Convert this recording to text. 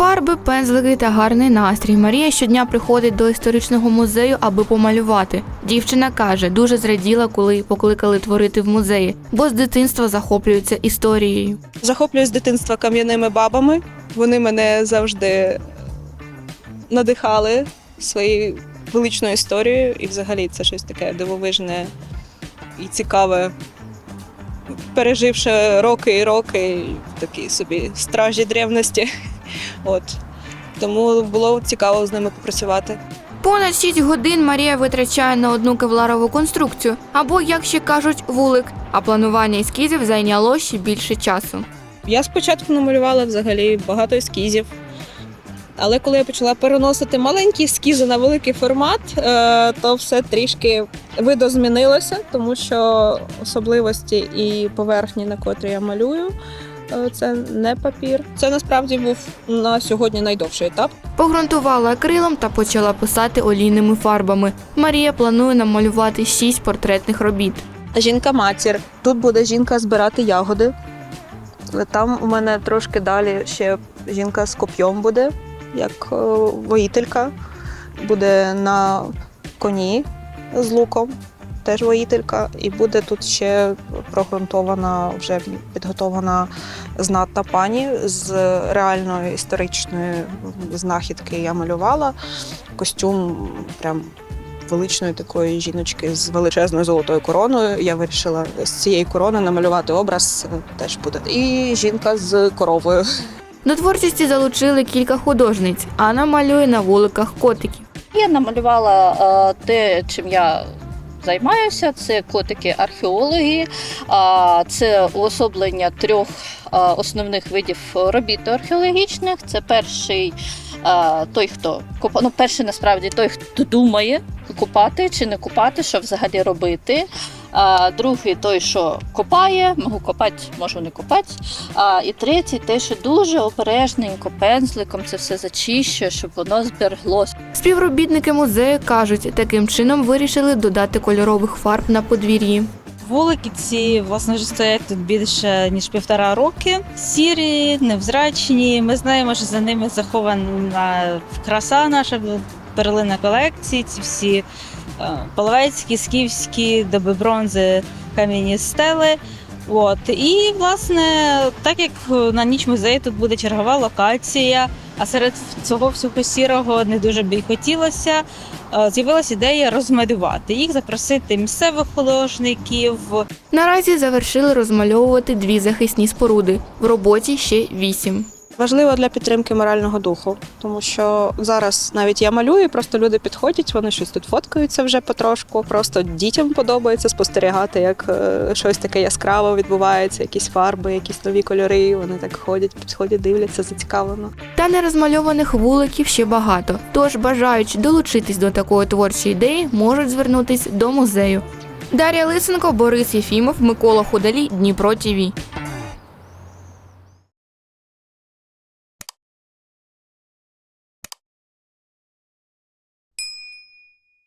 Фарби, пензлики та гарний настрій. Марія щодня приходить до історичного музею, аби помалювати. Дівчина каже, дуже зраділа, коли покликали творити в музеї, бо з дитинства захоплюється історією. Захоплююсь з дитинства кам'яними бабами. Вони мене завжди надихали своєю величною історією, і взагалі це щось таке дивовижне і цікаве. Переживши роки і роки, такі собі стражі древності. От. Тому було цікаво з ними попрацювати. Понад 6 годин Марія витрачає на одну кевларову конструкцію, або, як ще кажуть, вулик. А планування ескізів зайняло ще більше часу. Я спочатку намалювала взагалі багато ескізів. Але коли я почала переносити маленькі ескізи на великий формат, е, то все трішки видозмінилося, тому що особливості і поверхні, на котрі я малюю, це не папір. Це насправді був на сьогодні найдовший етап. Погрунтувала акрилом та почала писати олійними фарбами. Марія планує намалювати 6 портретних робіт. Жінка-матір. Тут буде жінка збирати ягоди. Там у мене трошки далі ще жінка з коп'єм буде, як е, воїтелька. Буде на коні з луком, теж воїтелька. І буде тут ще прогрунтована, вже підготована знатна пані з реальної історичної знахідки я малювала. Костюм прям величної такої жіночки з величезною золотою короною. Я вирішила з цієї корони намалювати образ теж буде. І жінка з коровою. До творчості залучили кілька художниць. Анна малює на вуликах котиків. Я намалювала е, те, чим я займаюся. Це котики-археологи, це уособлення трьох основних видів робіт археологічних. Це перший той, хто копа- ну, перший насправді той, хто думає купати чи не купати, що взагалі робити. А другий той, що копає, можу копати, можу не копати. А, і третій, те, що дуже обережненько пензликом це все зачищує, щоб воно збереглося. Співробітники музею кажуть, таким чином вирішили додати кольорових фарб на подвір'ї. Вулики ці власне вже стоять тут більше ніж півтора роки. Сірі, невзрачні. Ми знаємо, що за ними захована краса наша перлина колекції. Ці всі е, половецькі, скіфські, доби бронзи, кам'яні стели. От і власне, так як на ніч музею тут буде чергова локація, а серед цього всього сірого не дуже б і хотілося. е, З'явилася ідея розмалювати їх, запросити місцевих художників, Наразі завершили розмальовувати дві захисні споруди. В роботі ще вісім. Важливо для підтримки морального духу, тому що зараз навіть я малюю, просто люди підходять, вони щось тут фоткаються вже потрошку. Просто дітям подобається спостерігати, як е, щось таке яскраве відбувається, якісь фарби, якісь нові кольори. Вони так ходять, підходять, дивляться зацікавлено. Та нерозмальованих вуликів ще багато. Тож, бажаючи долучитись до такої творчої ідеї, можуть звернутись до музею. Дар'я Лисенко, Борис Єфімов, Микола Худалій, Дніпро ТІВІ.